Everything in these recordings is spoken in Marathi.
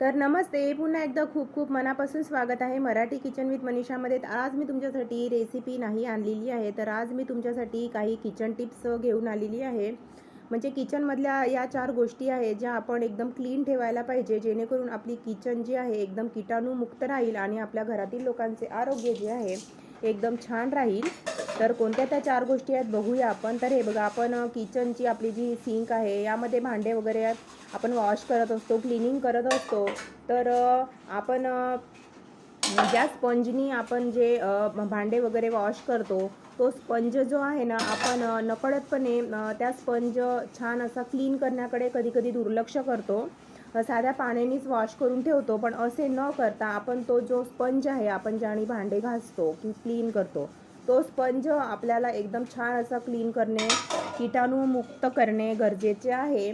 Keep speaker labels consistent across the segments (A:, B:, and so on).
A: तर नमस्ते पुन्हा एकदा खूप खूप मनापासून स्वागत आहे मराठी किचन विथ मनीषामध्ये आज मी तुमच्यासाठी रेसिपी नाही आणलेली आहे तर आज मी तुमच्यासाठी काही किचन टिप्स घेऊन आलेली आहे. म्हणजे किचनमधल्या या चार गोष्टी आहेत ज्या आपण एकदम क्लीन ठेवायला पाहिजे जेणेकरून आपली किचन जी आहे एकदम किटाणूमुक्त राहील आणि आपल्या घरातील लोकांचे आरोग्य जे आहे एकदम छान राहील. तर कोणत्या त्या चार गोष्टी आहेत बघूया आपण. तर हे बघा आपण किचनची आपली जी सिंक आहे यामध्ये भांडे वगैरे आपण वॉश करत असतो क्लिनिंग करत असतो. तर आपण ज्या स्पंजनी आपण जे भांडे वगैरे वॉश करतो तो स्पंज जो आहे ना आपण नकळतपणे त्या स्पंज छान असा क्लीन करण्याकडे कधी कधी दुर्लक्ष करतो. साध्या पाण्यानेच वॉश करून ठेवतो पण असे न करता आपण तो जो स्पंज आहे आपण ज्याने भांडे घासतो की क्लीन करतो तो स्पंज आपल्याला एकदम छान असा क्लीन करणे कीटाणूमुक्त करणे गरजेचे आहे.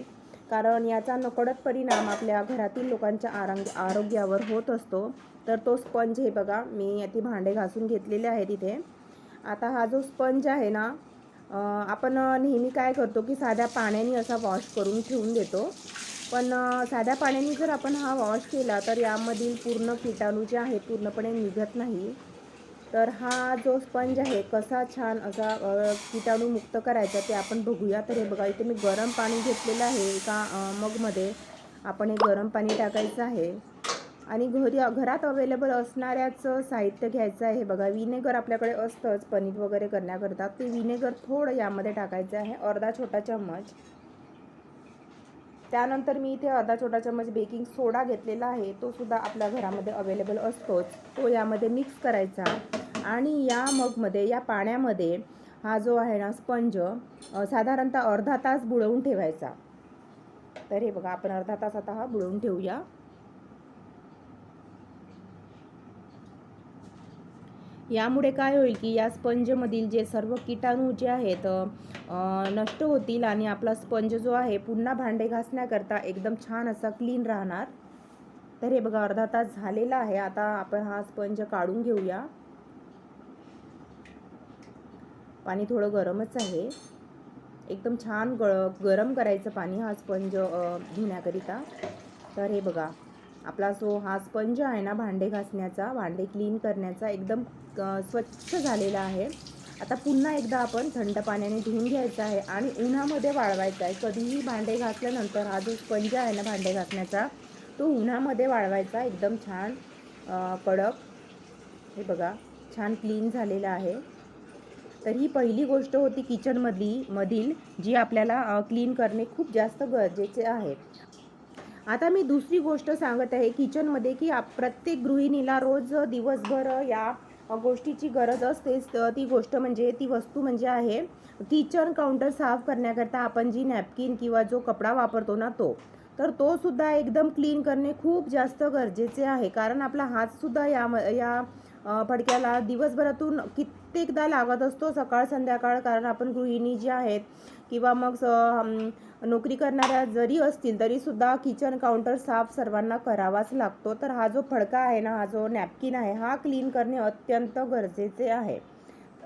A: कारण याचा नकळत परिणाम आपल्या घरातील लोकांच्या आरंग आरोग्यावर होत असतो. तर तो स्पंज हे बघा मी ती भांडे घासून घेतलेले आहे तिथे आता हा जो स्पंज आहे ना आपण नेहमी काय करतो की साध्या पाण्याने असा वॉश करून ठेवून देतो. पण साध्या पाण्याने जर आपण हा वॉश केला तर यामधील पूर्ण किटाणू जे आहे पूर्णपणे निघत नाही. तर हा जो स्पंज आहे कसा छान असा किटाणू किटाणूमुक्त करायचा ते आपण बघूया. तर हे बघा इथे मी गरम पाणी घेतलेलं आहे एका मगमध्ये. आपण हे गरम पाणी टाकायचं आहे. आणि घरी घरात अवेलेबल असणाऱ्याच साहित्य घ्यायचं आहे. बघा विनेगर आपल्याकडे असतंच पनीर वगैरे करण्याकरता. ते विनेगर थोडं यामध्ये टाकायचं आहे. अर्धा छोटा चम्मच. त्यानंतर मी इथे अर्धा छोटा चम्मच बेकिंग सोडा घेतलेला आहे. तो सुद्धा आपल्या घरामध्ये अवेलेबल असतोच. तो यामध्ये मिक्स करायचा. आणि या मगमध्ये या पाण्यामध्ये हा जो आहे ना स्पंज साधारणतः अर्धा तास बुडवून ठेवायचा. तर हे बघा आपण अर्धा तास आता हा बुडवून ठेवूया. यामुळे काय होईल की या स्पंजमधील जे सर्व किटाणू जे आहेत नष्ट होतील आणि आपला स्पंज जो आहे पुन्हा भांडे घासण्याकरता एकदम छान असा क्लीन राहणार. तर हे बघा अर्धा तास झालेला आहे. आता आपण हा स्पंज काढून घेऊया. पाणी थोडं गरमच आहे. एकदम छान ग गरम करायचं पाणी हा स्पंज धुण्याकरिता तर हे बघा आपला जो हा स्पंज आहे ना भांडे घासण्याचा भांडे क्लीन करण्याचा एकदम स्वच्छ झालेला आहे. आता पुन्हा एकदा आपण थंड पाण्याने धुवून घ्यायचा आहे आणि उन्हामध्ये वाळवायचा आहे. कधीही भांडे घासल्यानंतर हा जो स्पंज आहे ना भांडे घासण्याचा तो उन्हामध्ये वाळवायचा एकदम छान कडक. हे बघा छान क्लीन झालेला आहे. तर ही पहिली गोष्ट होती किचनमधली मधील जी आपल्याला क्लीन करणे खूप जास्त गरजेचे आहे. आता मी दुसरी गोष्ट सांगत आहे किचनमध्ये की आप प्रत्येक गृहिणीला रोज दिवसभर या गोष्टीची गरज असतेच तर ती गोष्ट म्हणजे ती वस्तू म्हणजे आहे किचन काउंटर साफ करण्याकरता आपण जी नॅपकिन किंवा जो कपडा वापरतो ना तो तर तो सुद्धा एकदम क्लीन करणे खूप जास्त गरजेचे आहे. कारण आपला हातसुद्धा या या फडक्याला दिवसभरातून कित कित्येकदा लागत असतो सकाळ संध्याकाळ कारण आपण गृहिणी जी आहेत किंवा मग नोकरी करणाऱ्या जरी असतील तरीसुद्धा किचन काउंटर साफ सर्वांना करावाच लागतो. तर हा जो फडका आहे ना हा जो नॅपकिन आहे हा क्लीन करणे अत्यंत गरजेचे आहे.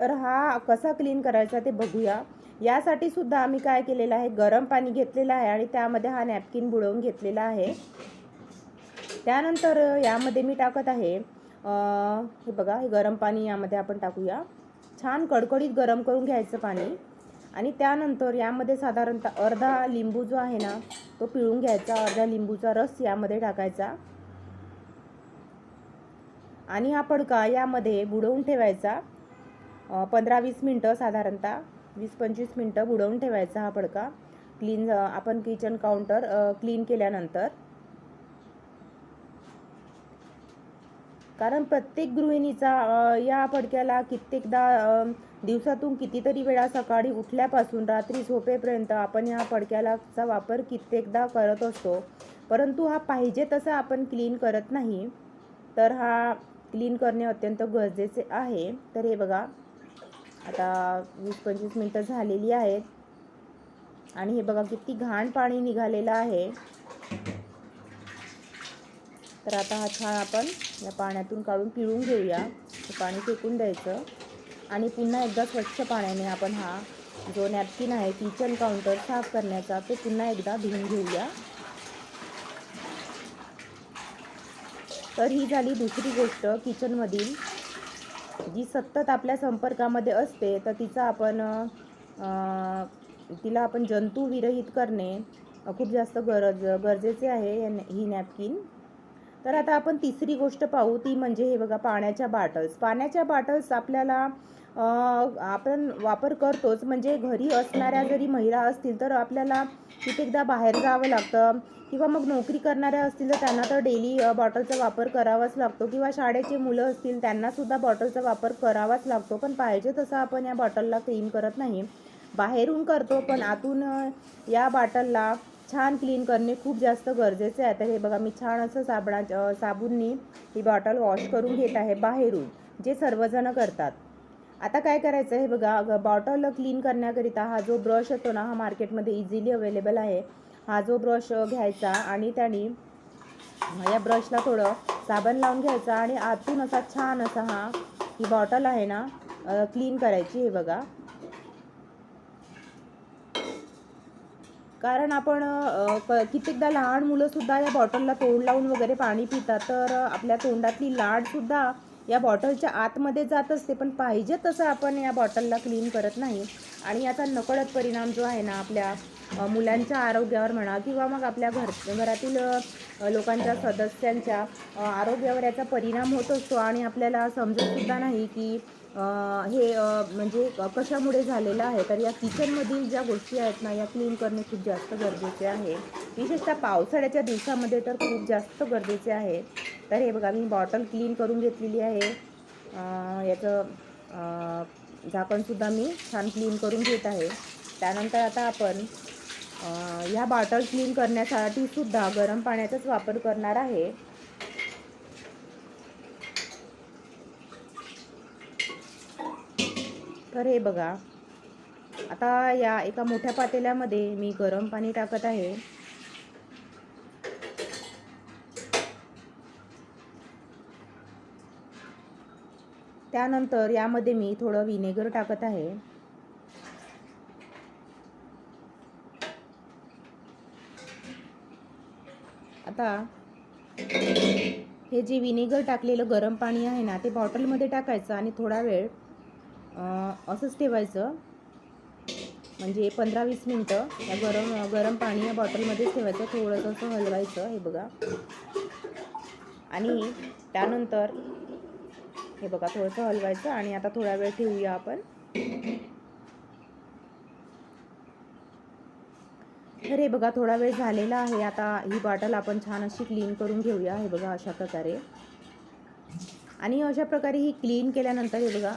A: तर हा कसा क्लीन करायचा ते बघूया. यासाठी सुद्धा आम्ही काय केलेलं आहे गरम पाणी घेतलेलं आहे आणि त्यामध्ये हा नॅपकिन बुडवून घेतलेला आहे. त्यानंतर यामध्ये मी टाकत आहे. हे बघा हे गरम पाणी यामध्ये आपण टाकूया. छान कडकडीत गरम करून घ्यायचं पाणी. आणि त्यानंतर यामध्ये साधारणतः अर्धा लिंबू जो आहे ना तो पिळून घ्यायचा. अर्धा लिंबूचा रस यामध्ये टाकायचा. आणि हा पडका यामध्ये बुडवून ठेवायचा. पंधरा वीस मिनटं साधारणतः वीस पंचवीस मिनटं बुडवून ठेवायचा हा पडका क्लीन आपण किचन काउंटर क्लीन केल्यानंतर. कारण प्रत्येक गृहिणीचा या फडक्याला कित्येकदा दिवसातून कितीतरी वेळा सकाळी उठल्यापासून रात्री झोपेपर्यंत आपण या फडक्यालाचा वापर कित्येकदा करत असतो. परंतु हा पाहिजे तसा आपण क्लीन करत नाही तर हा क्लीन करणे अत्यंत गरजेचे आहे. तर हे बघा आता वीस पंचवीस मिनटं झालेली आहेत. आणि हे बघा किती घाण पाणी निघालेलं आहे. तर आता हा छान आपण या पाण्यातून काढून पिळून घेऊया. हे पाणी फेकून द्यायचं. आणि पुन्हा एकदा स्वच्छ पाण्याने आपण हा जो नॅपकिन आहे किचन काउंटर साफ करण्याचा तो पुन्हा एकदा धुवून घेऊया. तर ही झाली दुसरी गोष्ट किचनमधील. जी सतत आपल्या संपर्कामध्ये असते तर तिचा आपण तिला आपण जंतू विरहित करणे खूप जास्त गरज गरजेचे आहे ही नॅपकिन तर आता आपण तिसरी गोष्ट पाहू ती म्हणजे हे बघा पाण्याच्या बाटल्स पाण्याच्या बाटल्स आपल्याला आपण वापर करतोच. म्हणजे घरी असणाऱ्या जरी महिला असतील तर आपल्याला कित्येकदा बाहेर जावं लागतं. किंवा मग नोकरी करणाऱ्या असतील तर त्यांना तर डेली बॉटलचा वापर करावाच लागतो. किंवा शाळेचे मुलं असतील त्यांनासुद्धा बॉटलचा वापर करावाच लागतो. पण पाहिजे तसं आपण या बॉटलला क्लीन करत नाही. बाहेरून करतो पण आतून या बॉटलला छान क्लीन करणे खूप जास्त गरजेचे आहे. तर हे बघा मी छान असं साबणा अ, साबूननी ही बॉटल वॉश करून घेत आहे बाहेरून जे सर्वजण करतात. आता काय करायचं हे बघा बॉटल क्लीन करण्याकरिता हा जो ब्रश येतो ना हा मार्केटमध्ये इझिली अवेलेबल आहे. हा जो ब्रश घ्यायचा आणि त्याने या ब्रशला थोडं साबण लावून घ्यायचा आणि आतून असा छान असा हा ही बॉटल आहे ना क्लीन करायची हे बघा. कारण आपण क कित्येकदा लहान मुलंसुद्धा या बॉटलला तोंड लावून वगैरे पाणी पितात तर आपल्या तोंडातली लाडसुद्धा या बॉटलच्या आतमध्ये जात असते पण पाहिजे तसं आपण या बॉटलला क्लीन करत नाही. आणि याचा नकळत परिणाम जो आहे ना आपल्या मुलांच्या आरोग्यावर म्हणा किंवा मग आपल्या घर घरातील लोकांच्या सदस्यांच्या आरोग्यावर याचा परिणाम होत असतो. आणि आपल्याला समजतसुद्धा नाही की हे म्हणजे कशामुळे झालेलं आहे? तर या किचनमधील ज्या गोष्टी आहेत ना या क्लीन करणे खूप जास्त गरजेचे आहे. विशेषतः पावसाळ्याच्या दिवसामध्ये तर खूप जास्त गरजेचे आहे. तर हे बघा मी बॉटल क्लीन करून घेतलेली आहे. याचं झाकणसुद्धा मी छान क्लीन करून घेत आहे. त्यानंतर आता आपण ह्या बॉटल क्लीन करण्यासाठी सुद्धा गरम पाण्याचाच वापर करणार आहे. तर हे बघा. आता या एका मोठ्या पातेल्यामध्ये मी गरम पाणी टाकत आहे. त्यानंतर यामध्ये मी थोडं विनेगर टाकत आहे. आता हे जे विनेगर टाकलेलं गरम पाणी आहे ना ते बॉटलमध्ये टाकायचं आणि थोडा वेळ असंच ठेवायचं. म्हणजे पंधरा वीस मिनटं या गरम गरम पाणी या बॉटलमध्येच ठेवायचं. थोडंसं असं हलवायचं हे बघा. आणि त्यानंतर हे बघा थोडंसं हलवायचं आणि आता थोडा वेळ ठेवूया आपण. तर हे बघा थोडा वेळ झालेला आहे. आता ही बॉटल आपण छान अशी क्लीन करून घेऊया. हे बघा अशा प्रकारे. आणि अशा प्रकारे ही क्लीन केल्यानंतर हे बघा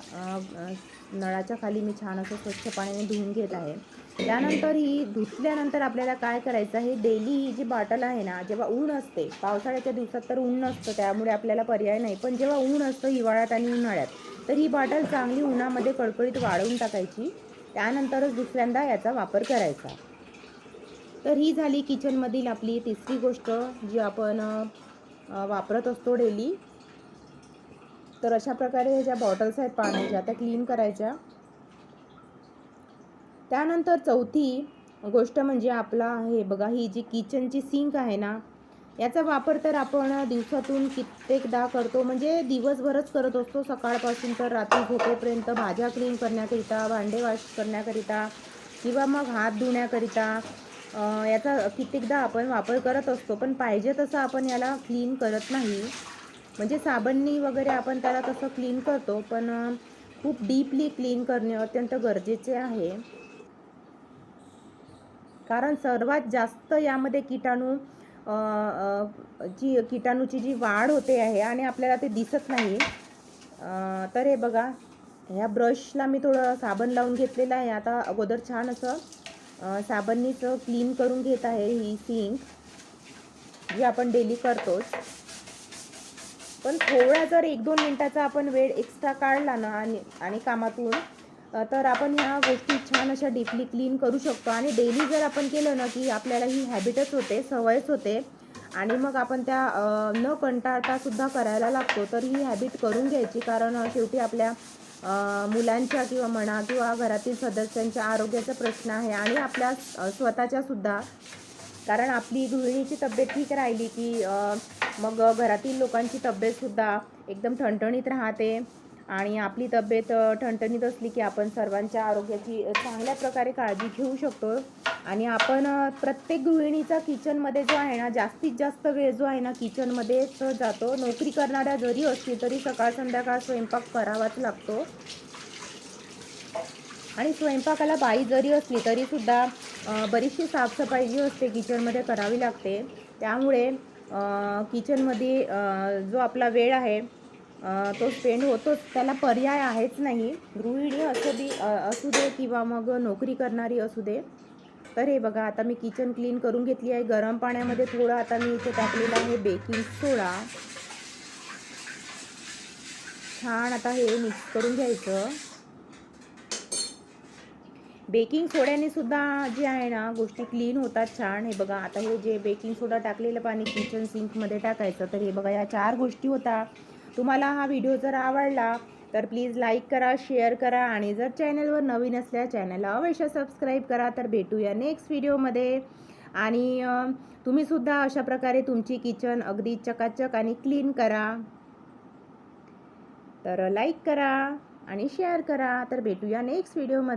A: नळाच्या खाली मी छान असं स्वच्छ पाण्याने धुवून घेत आहे. त्यानंतर ही धुतल्यानंतर आपल्याला काय करायचं हे डेली ही जी बॉटल आहे ना जेव्हा ऊन असते पावसाळ्याच्या दिवसात तर ऊन नसतं त्यामुळे आपल्याला पर्याय नाही. पण जेव्हा ऊन असतं हिवाळ्यात आणि उन्हाळ्यात तर ही बॉटल चांगली उन्हामध्ये कडकडीत वाळवून टाकायची. त्यानंतरच दुसऱ्यांदा याचा वापर करायचा. तर ही झाली किचनमधील आपली तिसरी गोष्ट जी आपण वापरत असतो डेली. तर अशा प्रकारे ह्या ज्या बॉटल्स आहेत पाण्याच्या त्या क्लीन करायच्या. त्यानंतर चौथी गोष्ट म्हणजे आपला हे बघा ही जी किचनची सिंक आहे ना याचा वापर तर आपण दिवसातून कित्येकदा करतो. म्हणजे दिवसभरच करत असतो. सकाळपासून तर रात्री झोपेपर्यंत भाज्या क्लीन करण्याकरिता भांडे वॉश करण्याकरिता किंवा मग हात धुण्याकरिता याचा कित्येकदा आपण वापर करत असतो. पण पाहिजे तसं आपण याला क्लीन करत नाही. म्हणजे साबणनी वगैरे आपण त्याला तसं क्लीन करतो पण खूप डीपली क्लीन करणे अत्यंत गरजेचे आहे. कारण सर्वात जास्त यामध्ये किटाणू जी किटाणूची जी वाढ होते आहे आणि आपल्याला ते दिसत नाही तर हे बघा ह्या ब्रशला मी थोडं साबण लावून घेतलेलं आहे. आता अगोदर छान असं साबणनीचं क्लीन करून घेत आहे ही सिंक जी आपण डेली करतोच. पण थोडा जर एक दोन मिनटाचा आपण वेळ एक्स्ट्रा काढला ना आणि आणि कामातून तर आपण ह्या गोष्टी छान अशा डीपली क्लीन करू शकतो. आणि डेली जर आपण केलं ना की आपल्याला ही हॅबिटच होते सवयच होते आणि मग आपण त्या न कंटाळता सुद्धा करायला लागतो तर ही हॅबिट करून घ्यायची. कारण शेवटी आपल्या मुलांच्या किंवा म्हणा किंवा घरातील सदस्यांच्या आरोग्याचा प्रश्न आहे आणि आपल्या स्वतःच्या सुद्धा. कारण आपली गृहिणीची तब्येत ठीक राहिली की मग घरातील लोकांची तब्येतसुद्धा एकदम ठणठणीत राहते आणि आपली तब्येत ठणठणीत असली की आपण सर्वांच्या आरोग्याची चांगल्या प्रकारे काळजी घेऊ शकतो. आणि आपण प्रत्येक गृहिणीचा किचनमध्ये जो आहे ना जास्तीत जास्त वेळ जो आहे ना किचनमध्येच जातो. नोकरी करणाऱ्या जरी असली तरी सकाळ संध्याकाळ स्वयंपाक करावाच लागतो. आणि स्वयंपाकाला बाई जरी असली तरीसुद्धा बरीचशी साफसफाई जी असते किचनमध्ये करावी लागते. त्यामुळे किचनमध्ये जो आपला वेळ आहे तो स्पेंड होतोच. त्याला पर्याय आहेच नाही. गृहिणी असू दे असू दे किंवा मग नोकरी करणारी असू दे. तर हे बघा आता मी किचन क्लीन करून घेतली आहे. गरम पाण्यामध्ये थोडं आता मी इथे टाकलेलं आहे बेकिंग सोडा छान आता हे मिक्स करून घ्यायचं. बेकिंग सोड्याने सुद्धा जे आहे ना गोष्टी क्लीन होतात छान. हे बघा आता हे जे बेकिंग सोडा टाकलेलं पाणी किचन सिंकमध्ये टाकायचं तर हे बघा या चार गोष्टी होता. तुम्हाला हा व्हिडिओ जर आवडला तर प्लीज लाईक करा शेअर करा आणि जर चॅनलवर नवीन असल्या चॅनलला अवश्य सबस्क्राईब करा तर भेटूया नेक्स्ट व्हिडिओमध्ये आणि तुम्हीसुद्धा अशा प्रकारे तुमची किचन अगदी चकाचक आणि क्लीन करा. तर लाईक करा आणि शेअर करा तर भेटूया नेक्स्ट व्हिडिओमध्ये